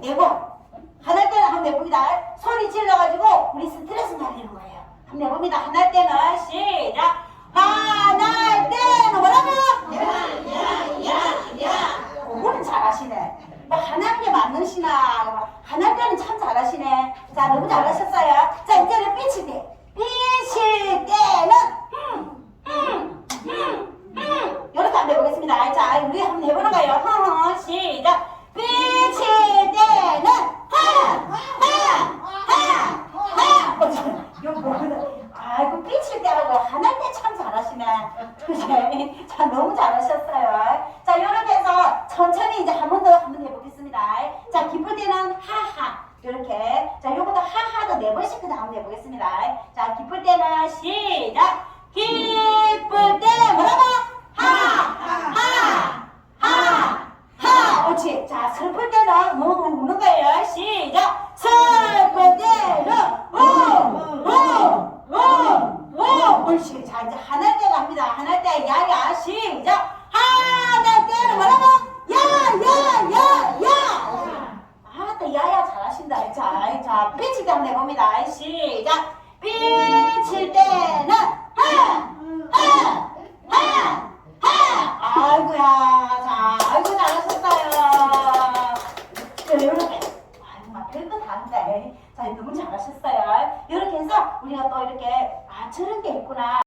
번, 네 화날 때는 한번 해봅니다. 소리 질러가지고 우리 스트레스 날리는 거예요. 한번 해봅니다. 화날 때는 시작. 화날 때는 뭐라고? 야야야야. 오늘 잘하시네. 뭐 화날 게 맞는시나. 화날 때는 참 잘하시네. 자 너무 잘하셨어요. 자 이제는 삐칠 때. 삐칠 때는 음, 음, 음, 음. 이렇게 한번 해보겠습니다. 자 우리 한번 해보는 거예요. 허허 시. 뭐야. 아이고, 삐칠 때하고 하나 때참 잘하시네. 그래. 자, 너무 잘하셨어요. 자, 이렇게 해서 천천히 이제 한 번 더 한 번 해보겠습니다. 자, 기쁠 때는 하하. 이렇게. 자, 요것도 하하도 네 번씩 그다음 해보겠습니다. 자, 기쁠 때는 시작. 기쁠 때 뭐라고? 하, 하, 하, 하. 옳지. 자, 슬플 때는 뭐 우는 거예요. 시작. 슬플 때는 우, 우, 옳지. 자, 이제 하나 때 갑니다. 하나 때 야야 시작. 하나 때는 뭐라고? 야, 야, 야, 야. 아, 또 야야 잘하신다. 자, 자, 때 한번 해봅니다. 시작. 삐칠 때는 하, 하, 하, 하. 아이고야. 자, 아이고 잘하셨어요. 네, 이렇게. 아이고, 막 별거 다 한다. 자, 너무 잘하셨어요. 우리가 또 이렇게 아 저런 게 있구나.